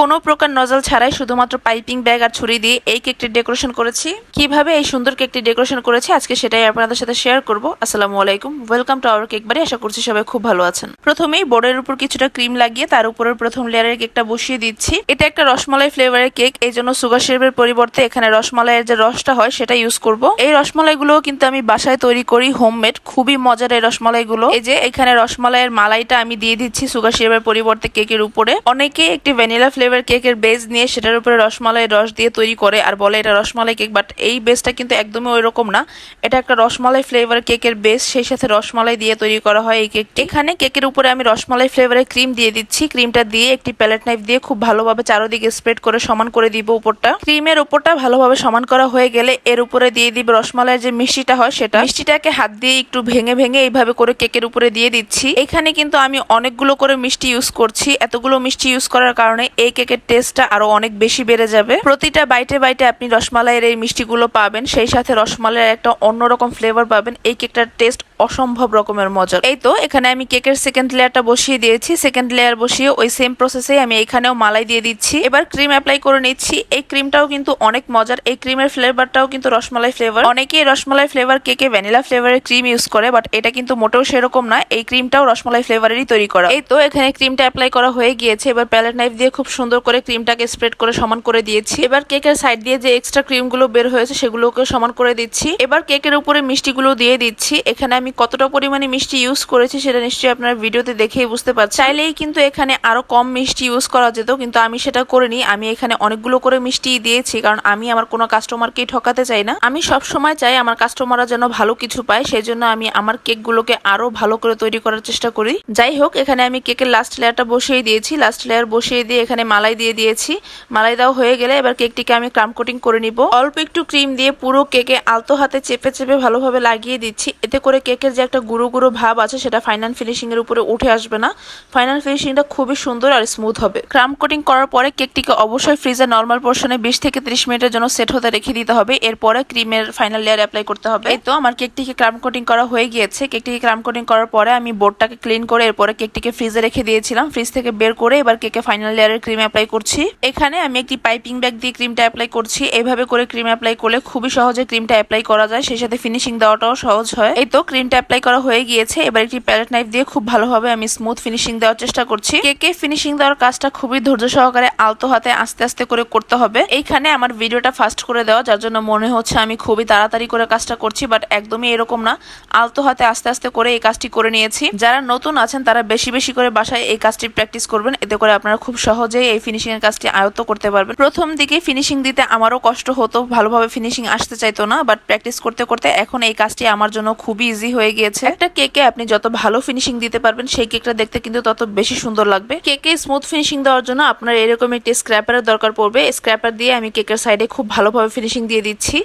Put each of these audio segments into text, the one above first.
কোনো প্রকার নজল ছাড়াই শুধুমাত্র পাইপিং ব্যাগ আর ছুরি দিয়ে এই কেকটি ডেকোরেশন করেছি। কীভাবে এই সুন্দর কেকটি ডেকোরেশন করেছি আজকে সেটাই আপনাদের সাথে শেয়ার করব। আসসালামু আলাইকুম। ওয়েলকাম টু আওয়ার কেক বাড়ি। আশা করছি সবাই খুব ভালো আছেন। প্রথমেই বোর্ডের উপর কিছুটা ক্রিম লাগিয়ে তার উপরের প্রথম লেয়ারের কেকটা বসিয়ে দিচ্ছি। এটা একটা রসমালাই ফ্লেভারের কেক। এই জন্য সুগার সিরাপের পরিবর্তে এখানে রসমালাইয়ের যে রসটা হয় সেটা ইউজ করব। এই রসমালাইগুলো কিন্তু আমি বাসায় তৈরি করি হোমমেড খুবই মজার এই রসমালাইগুলো। এই যে এখানে রসমালাইয়ের মালাইটা আমি দিয়ে দিচ্ছি সুগার সিরাপের পরিবর্তে কেকের উপরে। অনেকে একটি ভ্যানিলা কেকের বেস নিয়ে সেটার উপরে রসমালাই রস দিয়ে তৈরি করে আর বলে এটা রসমালাই কেক বাট এই বেসটা কিন্তু একদমই ওই রকম না। এটা একটা রসমালাই ফ্লেভার কেকের বেস সেই সাথে রসমালাই দিয়ে তৈরি করা হয় এই কেক এখানে কেকের উপরে আমি রসমালাই ফ্লেভারের ক্রিম দিয়ে দিচ্ছি। ক্রিমটা দিয়ে একটি প্যালেট নাইফ দিয়ে খুব ভালোভাবে চারোদিকে স্প্রেড করে সমান করে দিব উপরটা। ক্রিমের উপরটা ভালোভাবে সমান করা হয়ে গেলে এর উপরে দিয়ে দিব রসমালাইয়ের যে মিষ্টিটা হয় সেটা। মিষ্টিটাকে হাত দিয়ে একটু ভেঙে ভেঙে এইভাবে করে কেকের উপরে দিয়ে দিচ্ছি। এখানে কিন্তু আমি অনেকগুলো করে মিষ্টি ইউজ করছি। এতগুলো মিষ্টি ইউজ করার কারণে এই কেকের টেস্টটা আরও অনেক বেশি বেড়ে যাবে। প্রতিটা বাইটে বাইটে আপনি রসমালাইয়ের এই মিষ্টিগুলো পাবেন, সেই সাথে রসমালাইয়ের একটা অন্যরকম ফ্লেভার পাবেন। এই কেকটার টেস্ট অসম্ভব রকমের মজার। এই তো, এখানে আমি কেকের সেকেন্ড লেয়ারটা বসিয়ে দিয়েছি। সেকেন্ড লেয়ার বসিয়ে ওই সেম প্রসেসে আমি এখানেও মালাই দিয়ে দিচ্ছি। এবার ক্রিম অ্যাপ্লাই করে নিচ্ছি। এই ক্রিমটাও কিন্তু অনেক মজার। এই ক্রিমের ফ্লেভারটাও কিন্তু রসমালাই ফ্লেভার অনেকেই রসমালাই ফ্লেভার কেকে ভ্যানিলা ফ্লেভারের ক্রিম ইউজ করে বাট এটা কিন্তু মোটেও সেরকম না এই ক্রিমটাও রসমালাই ফ্লেভারেরই তৈরি করা। এই তো, এখানে ক্রিমটা অ্যাপ্লাই করা হয়ে গিয়েছে। এবার প্যালেট নাইফ দিয়ে খুব সুন্দর করে ক্রিমটাকে স্প্রেড করে সমান করে দিয়েছি। এবার কেকের সাইড দিয়ে যে এক্সট্রা ক্রিমগুলো বের হয়েছে সেগুলোকে সমান করে দিচ্ছি। এবার কেকের উপরে মিষ্টিগুলো দিয়ে দিচ্ছি। এখানে আমি কতটা পরিমাণে মিষ্টি ইউজ করেছি সেটা নিশ্চয়ই আপনারা ভিডিওতে দেখেই বুঝতে পারছেন চাইলেই কিন্তু এখানে আরও কম মিষ্টি ইউজ করা যেত, কিন্তু আমি সেটা করিনি। আমি এখানে অনেকগুলো করে মিষ্টি দিয়েছি, কারণ আমি আমার কোনো কাস্টমারকে ঠকাতে চাই না। আমি সব সময় চাই আমার কাস্টমাররা যেন ভালো কিছু পায় সেই জন্য আমি আমার কেকগুলোকে আরও ভালো করে তৈরি করার চেষ্টা করি। যাই হোক, এখানে আমি কেকের লাস্ট লেয়ারটা বসিয়ে দিয়েছি। লাস্ট লেয়ার বসিয়ে দিয়ে এখানে মালাই দিয়ে দিয়েছি। মালাই দেওয়া হয়ে গেলে এবার কেকটিকে আমি ক্রাম কোটিং করে নিব। অল্প একটু ক্রিম দিয়ে পুরো কেকে আলতো হাতে চেপে চেপে ভালোভাবে লাগিয়ে দিচ্ছি। এতে করে কেকের যে একটা গুঁড়ো গুঁড়ো ভাব আছে, সেটা ফাইনাল ফিনিশিং এর উপরে উঠে আসবে না। ফাইনাল ফিনিশিংটা খুবই সুন্দর আর স্মুথ হবে। ক্রাম কোটিং করার পরে কেকটিকে অবশ্যই ফ্রিজে নর্মাল পোর্শনে বিশ থেকে ত্রিশ মিনিটের জন্য সেট হতে রেখে দিতে হবে। এরপরে ক্রিমের ফাইনাল লেয়ার অ্যাপ্লাই করতে হবে। এই তো আমার কেকটিকে ক্রাম কোটিং করা হয়ে গিয়েছে। কেকটিকে ক্রাম কোটিং করার পরে আমি বোর্ডটাকে ক্লিন করে এরপরে কেকটিকে ফ্রিজে রেখে দিয়েছিলাম। ফ্রিজ থেকে বের করে এবার কেকে ফাইনাল লেয়ারের ক্রিম অ্যাপ্লাই করছি। এখানে আমি একটি পাইপিং ব্যাগ দিয়ে ক্রিমটা অ্যাপ্লাই করছি। এইভাবে করে ক্রিম অ্যাপ্লাই করলে খুবই সহজে ক্রিমটা অ্যাপ্লাই করা যায়। সেই সাথে ফিনিশিং দেওয়াটাও সহজ হয়। এই তো ক্রিমটা অ্যাপ্লাই করা হয়ে গিয়েছে। এবার একটি প্যালেট নাইফ দিয়ে খুব ভালোভাবে আমি স্মুথ ফিনিশিং দেওয়ার চেষ্টা করছি। কেকে ফিনিশিং দেওয়ার কাজটা খুবই ধৈর্য সহকারে আলতো হাতে আস্তে আস্তে করে করতে হবে। এইখানে আমার ভিডিওটা ফাস্ট করে দেওয়া, যার জন্য মনে হচ্ছে আমি খুবই তাড়াতাড়ি করে কাজটা করছি বাট একদমই এরকম না। আলতো হাতে আস্তে আস্তে করে এই কাজটি করে নিয়েছি। যারা নতুন আছেন, তারা বেশি বেশি করে বাসায় এই কাজটি প্র্যাকটিস করবেন। এতে করে আপনারা খুব সহজেই এই ফিনিশিং এর কাজটি আয়ত্ত করতে পারবেন। প্রথম দিকে ফিনিশিং দিতে আমারও কষ্ট হতো, ভালোভাবে ফিনিশিং আসতে চাইতো না বাট প্র্যাকটিস করতে করতে এখন এই কাজটি আমার জন্য খুবই ইজি হয়ে গিয়েছে। একটা কেকে আপনি যত ভালো ফিনিশিং দিতে পারবেন, সেই কেকটা দেখতে কিন্তু তত বেশি সুন্দর লাগবে। কেকে স্মুথ ফিনিশিং দেওয়ার জন্য আপনার এরকম একটি স্ক্র্যাপারের দরকার পড়বে। স্ক্র্যাপার দিয়ে আমি কেকের সাইডে খুব ভালোভাবে ফিনিশিং দিয়ে দিচ্ছি।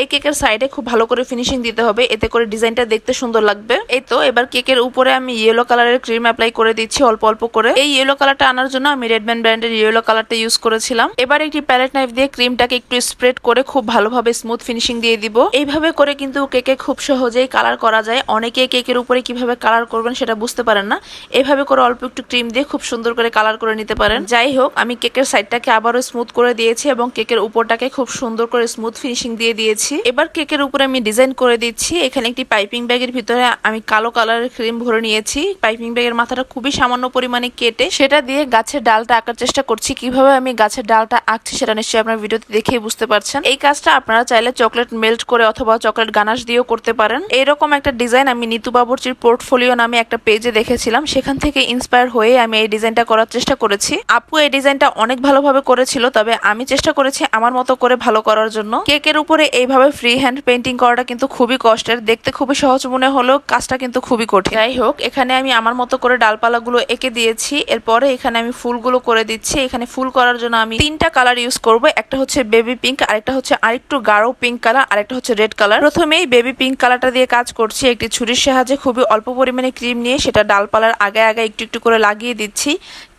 এই কেকের সাইডে খুব ভালো করে ফিনিশিং দিতে হবে। এতে করে ডিজাইনটা দেখতে সুন্দর লাগবে। এই তো, এবার কেকের উপরে আমি ইয়েলো কালারের ক্রিম অ্যাপ্লাই করে দিচ্ছি অল্প অল্প করে। এই ইয়েলো কালারটা আনার জন্য আমি রেডম্যান ব্র্যান্ডের ইয়েলো কালারটা ইউজ করেছিলাম। এবার একটি প্যালেট নাইফ দিয়ে ক্রিমটাকে একটু স্প্রেড করে খুব ভালোভাবে স্মুথ ফিনিশিং দিয়ে দিব। এইভাবে করে কিন্তু কেকে খুব সহজেই কালার করা যায়। অনেকে কেকের উপরে কীভাবে কালার করবেন সেটা বুঝতে পারেন না। এভাবে করে অল্প একটু ক্রিম দিয়ে খুব সুন্দর করে কালার করে নিতে পারেন। যাই হোক, আমি কেকের সাইডটাকে আবারও স্মুথ করে দিয়েছি এবং কেকের উপরটাকে খুব সুন্দর করে স্মুথ ফিনিশিং দিয়ে দিয়েছি। এবার কেকের উপরে আমি ডিজাইন করে দিচ্ছি। এখানে একটি পাইপিং ব্যাগের ভিতরে আমি কালো কালারের ক্রিম ভরে নিয়েছি। পাইপিং ব্যাগের মাথাটা খুবই সামান্য পরিমাণে কেটে সেটা দিয়ে গাছের ডালটা আঁকার চেষ্টা করছি। কীভাবে আমি গাছের ডালটা আঁকছি সেটা নিশ্চয়ই আপনার ভিডিওতে দেখেই বুঝতে পারছেন। এই কাজটা আপনারা চাইলে চকলেট মেল্ট করে অথবা চকলেট গানাশ দিয়েও করতে পারেন। এরকম একটা ডিজাইন আমি নিতু বাবুর্চির পোর্টফোলিও নামে একটা পেজে দেখেছিলাম। সেখান থেকে ইন্সপায়ার হয়ে আমি এই ডিজাইনটা করার চেষ্টা করেছি। আপু এই ডিজাইনটা অনেক ভালোভাবে করেছিল, তবে আমি চেষ্টা করেছি আমার মতো করে ভালো করার জন্য। কেকের উপরে এইভাবে ফ্রি হ্যান্ড পেন্টিং করাটা কিন্তু খুবই কষ্টের। দেখতে খুবই সহজ মনে হলেও কাজটা কিন্তু খুবই কঠিন। যাই হোক, এখানে আমি আমার মতো করে ডালপালাগুলো এঁকে দিয়েছি। এরপরে এখানে আমি ফুলগুলো করে দিচ্ছি। এখানে ফুল করার জন্য আমি তিনটা কালার ইউজ করব। একটা হচ্ছে বেবি পিঙ্ক আরেকটা হচ্ছে আরেকটু গাঢ় পিঙ্ক কালার আরেকটা হচ্ছে রেড কালার প্রথমেই বেবি পিঙ্ক কালারটা দিয়ে কাজ করছি। একটি ছুরির সাহায্যে খুবই অল্প পরিমাণে ক্রিম নিয়ে সেটা ডালপালার আগে আগে একটু একটু করে লাগিয়ে দিচ্ছি।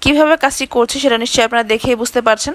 কীভাবে কাজটি করছি সেটা নিশ্চয়ই আপনারা দেখেই বুঝতে পারছেন।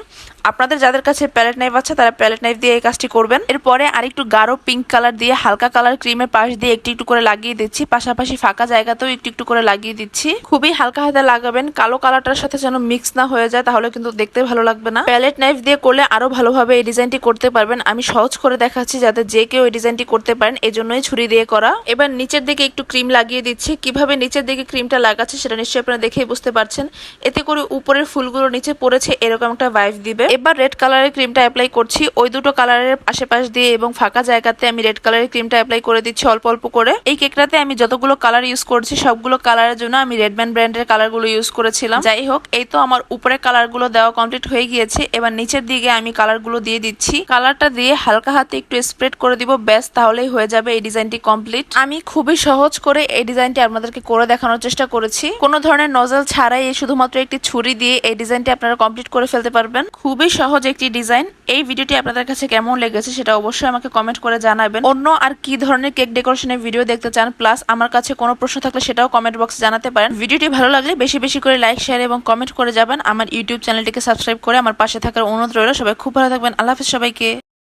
আপনাদের যাদের কাছে প্যালেট নাইফ আছে, তারা প্যালেট নাইফ দিয়ে এই কাজটি করবেন। এরপরে আরেকটু গাঢ় পিঙ্ক কালার দিয়ে হালকা কালার ক্রিমের পাশ দিয়ে একটু একটু করে লাগিয়ে দিচ্ছি। পাশাপাশি ফাঁকা জায়গাতেও একটু একটু করে লাগিয়ে দিচ্ছি। খুবই হালকা হাতে লাগাবেন। কালো কালারটার সাথে যেন মিক্স না হয়ে যায়, তাহলে কিন্তু দেখতে ভালো লাগবে না। প্যালেট নাইফ দিয়ে করলে আরও ভালোভাবে এই ডিজাইনটি করতে পারবেন। আমি সহজ করে দেখাচ্ছি যাতে যে কেউ এই ডিজাইনটি করতে পারেন, এজন্যই ছুরি দিয়ে করা। এবার নিচের দিকে একটু ক্রিম লাগিয়ে দিচ্ছি। কীভাবে নিচের দিকে ক্রিমটা লাগাচ্ছে, সেটা নিশ্চয়ই আপনারা দেখেই বুঝতে পারছেন। এতে করে উপরের ফুলগুলো নিচে পড়েছে, এরকম একটা ভাইভ দিবে। এবার রেড কালারের ক্রিমটা অ্যাপ্লাই করছি। ওই দুটো কালারের আশেপাশ দিয়ে এবং ফাঁকা জায়গাতে আমি রেড কালারের ক্রিমটা অ্যাপ্লাই করে দিচ্ছি অল্প অল্প করে। এই কেকটাতে আমি যতগুলো কালার ইউজ করছি, সবগুলো কালারের জন্য আমি রেডম্যান ব্র্যান্ডের কালারগুলো ইউজ করেছিলাম। যাই হোক, এই তো আমার উপরে কালারগুলো দেওয়া কমপ্লিট হয়ে গিয়েছে। এবার নিচের দিকে আমি কালারগুলো দিয়ে দিচ্ছি। কালারটা দিয়ে হালকা হাতে একটু স্প্রেড করে দিব, ব্যাস তাহলেই হয়ে যাবে এই ডিজাইনটি কমপ্লিট আমি খুবই সহজ করে এই ডিজাইনটি আপনাদেরকে করে দেখানোর চেষ্টা করেছি। কোনো ধরনের নজল ছাড়াই শুধুমাত্র একটি ছুরি দিয়ে এই ডিজাইনটি আপনারা কমপ্লিট করে ফেলতে পারবেন। খুবই সহজ একটি ডিজাইন এই ভিডিওটি আপনাদের কাছে কেমন লেগেছে সেটা অবশ্যই আমাকে কমেন্ট করে জানাবেন। অন্য আর কি ধরনের কেক ডেকোরেশনের ভিডিও দেখতে চান প্লাস আমার কাছে কোনো প্রশ্ন থাকলে সেটাও কমেন্ট বক্সে জানাতে পারেন। ভিডিওটি ভালো লাগলে বেশি বেশি করে লাইক শেয়ার এবং কমেন্ট করে যাবেন। আমার ইউটিউব চ্যানেলটিকে সাবস্ক্রাইব করে আমার পাশে থাকার অনুরোধ রইল। সবাই খুব ভালো থাকবেন। আল্লাহ হাফিজ সবাইকে।